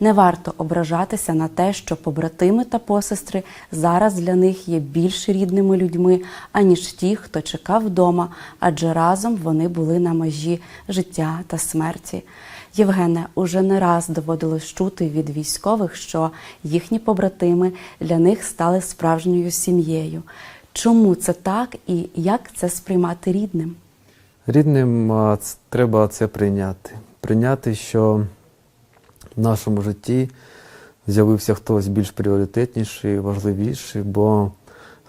Не варто ображатися на те, що побратими та посестри зараз для них є більш рідними людьми, аніж ті, хто чекав вдома, адже разом вони були на межі життя та смерті. Євгене, уже не раз доводилось чути від військових, що їхні побратими для них стали справжньою сім'єю. Чому це так і як це сприймати рідним? Рідним треба це прийняти. Прийняти, що в нашому житті з'явився хтось більш пріоритетніший, важливіший, бо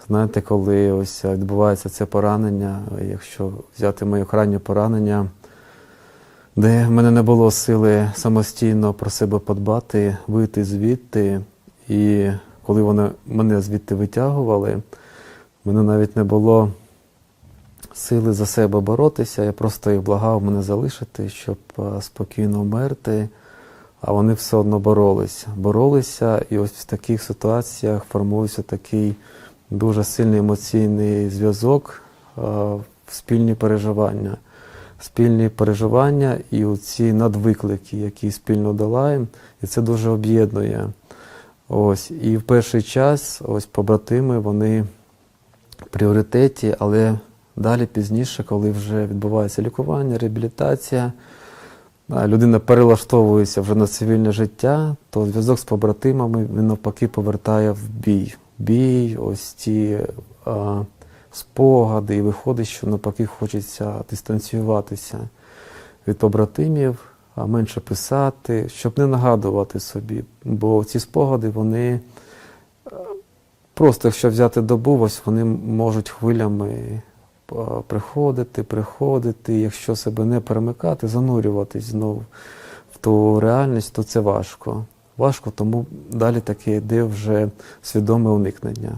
знаєте, коли ось відбувається це поранення, якщо взяти моє крайнє поранення, де в мене не було сили самостійно про себе подбати, вийти звідти, і коли вони мене звідти витягували, мене навіть не було сили за себе боротися. Я просто їх благав мене залишити, щоб спокійно вмерти. А вони все одно боролися. Боролися, і ось в таких ситуаціях формується такий дуже сильний емоційний зв'язок, а, спільні переживання. Спільні переживання і оці надвиклики, які спільно долаємо, і це дуже об'єднує. Ось. І в перший час ось побратими, вони в пріоритеті, але далі пізніше, коли вже відбувається лікування, реабілітація, людина перелаштовується вже на цивільне життя, то зв'язок з побратимами він навпаки повертає в бій. Бій, ось ті а, спогади, і виходить, що навпаки хочеться дистанціюватися від побратимів, а менше писати, щоб не нагадувати собі. Бо ці спогади, вони просто, якщо взяти добу, ось вони можуть хвилями приходити, приходити. Якщо себе не перемикати, занурюватись знову в ту реальність, то це важко. Важко, тому далі таке йде вже свідоме уникнення.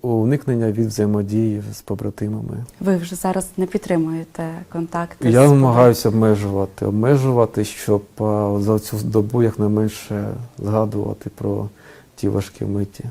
Уникнення від взаємодії з побратимами. Ви вже зараз не підтримуєте контакти? Я намагаюся обмежувати, обмежувати, щоб за цю добу якнайменше згадувати про ті важкі миті.